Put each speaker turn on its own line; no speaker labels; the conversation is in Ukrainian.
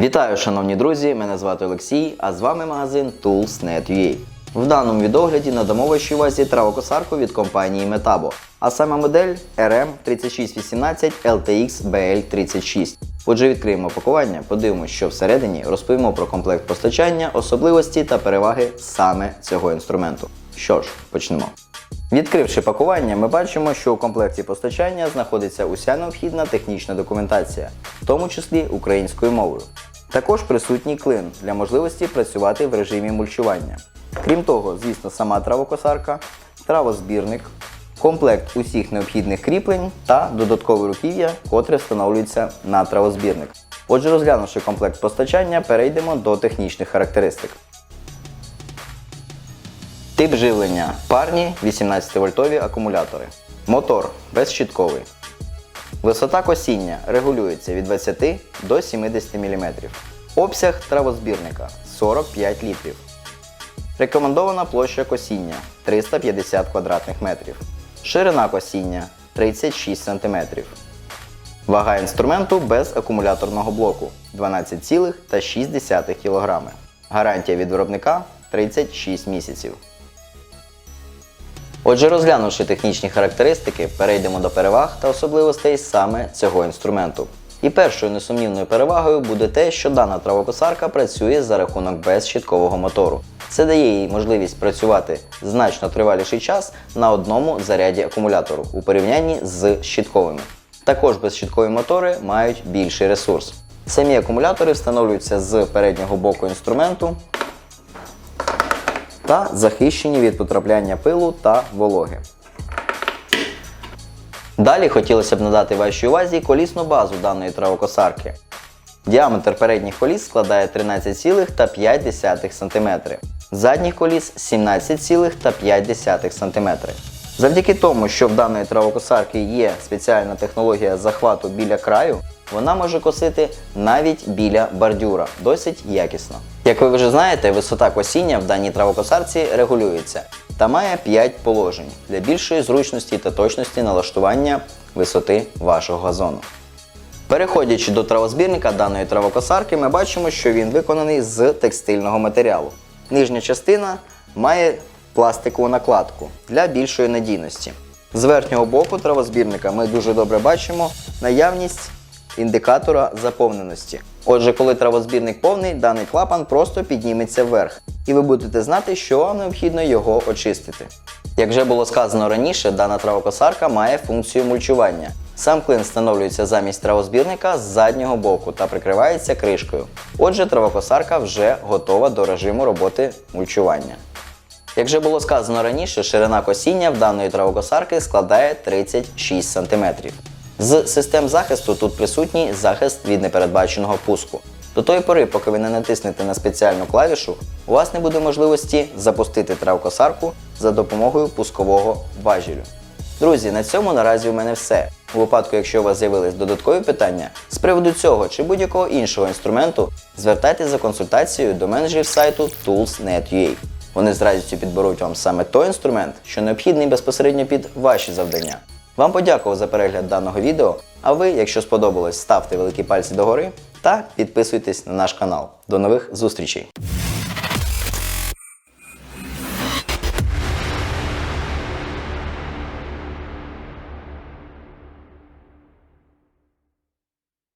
Вітаю, шановні друзі! Мене звати Олексій, а з вами магазин Tools.net.ua. В даному відогляді надамо вашій увазі травокосарку від компанії Metabo, а саме модель RM3618 LTX BL36. Отже, відкриємо пакування, подивимося, що всередині, розповімо про комплект постачання, особливості та переваги саме цього інструменту. Що ж, почнемо. Відкривши пакування, ми бачимо, що у комплекті постачання знаходиться уся необхідна технічна документація, в тому числі українською мовою. Також присутній клин для можливості працювати в режимі мульчування. Крім того, звісно, сама травокосарка, травозбірник, комплект усіх необхідних кріплень та додаткове руків'я, котре встановлюється на травозбірник. Отже, розглянувши комплект постачання, перейдемо до технічних характеристик. Тип живлення парні 18-вольтові акумулятори. Мотор безщітковий. Висота косіння регулюється від 20 до 70 мм. Обсяг травозбірника 45 літрів. Рекомендована площа косіння 350 квадратних метрів. Ширина косіння 36 см. Вага інструменту без акумуляторного блоку 12,6 кг. Гарантія від виробника 36 місяців. Отже, розглянувши технічні характеристики, перейдемо до переваг та особливостей саме цього інструменту. І першою несумнівною перевагою буде те, що дана травокосарка працює за рахунок безщіткового мотору. Це дає їй можливість працювати значно триваліший час на одному заряді акумулятору у порівнянні з щітковими. Також безщіткові мотори мають більший ресурс. Самі акумулятори встановлюються з переднього боку інструменту та захищені від потрапляння пилу та вологи. Далі хотілося б надати вашій увазі колісну базу даної травокосарки. Діаметр передніх коліс складає 13,5 см, задніх коліс 17,5 см. Завдяки тому, що в даної травокосарки є спеціальна технологія захвату біля краю, вона може косити навіть біля бордюра досить якісно. Як ви вже знаєте, висота косіння в даній травокосарці регулюється та має 5 положень для більшої зручності та точності налаштування висоти вашого газону. Переходячи до травозбірника даної травокосарки, ми бачимо, що він виконаний з текстильного матеріалу. Нижня частина має пластикову накладку для більшої надійності. З верхнього боку травозбірника ми дуже добре бачимо наявність індикатора заповненості. Отже, коли травозбірник повний, даний клапан просто підніметься вверх, і ви будете знати, що вам необхідно його очистити. Як вже було сказано раніше, дана травокосарка має функцію мульчування. Сам клин встановлюється замість травозбірника з заднього боку та прикривається кришкою. Отже, травокосарка вже готова до режиму роботи мульчування. Як вже було сказано раніше, ширина косіння в даної травокосарки складає 36 см. З систем захисту тут присутній захист від непередбаченого пуску. До тої пори, поки ви не натиснете на спеціальну клавішу, у вас не буде можливості запустити травкосарку за допомогою пускового важелю. Друзі, на цьому наразі у мене все. У випадку, якщо у вас з'явились додаткові питання з приводу цього чи будь-якого іншого інструменту, звертайтеся за консультацією до менеджерів сайту Tools.net.ua. Вони з радістю підберуть вам саме той інструмент, що необхідний безпосередньо під ваші завдання. Вам подякував за перегляд даного відео. А ви, якщо сподобалось, ставте великі пальці догори та підписуйтесь на наш канал. До нових зустрічей!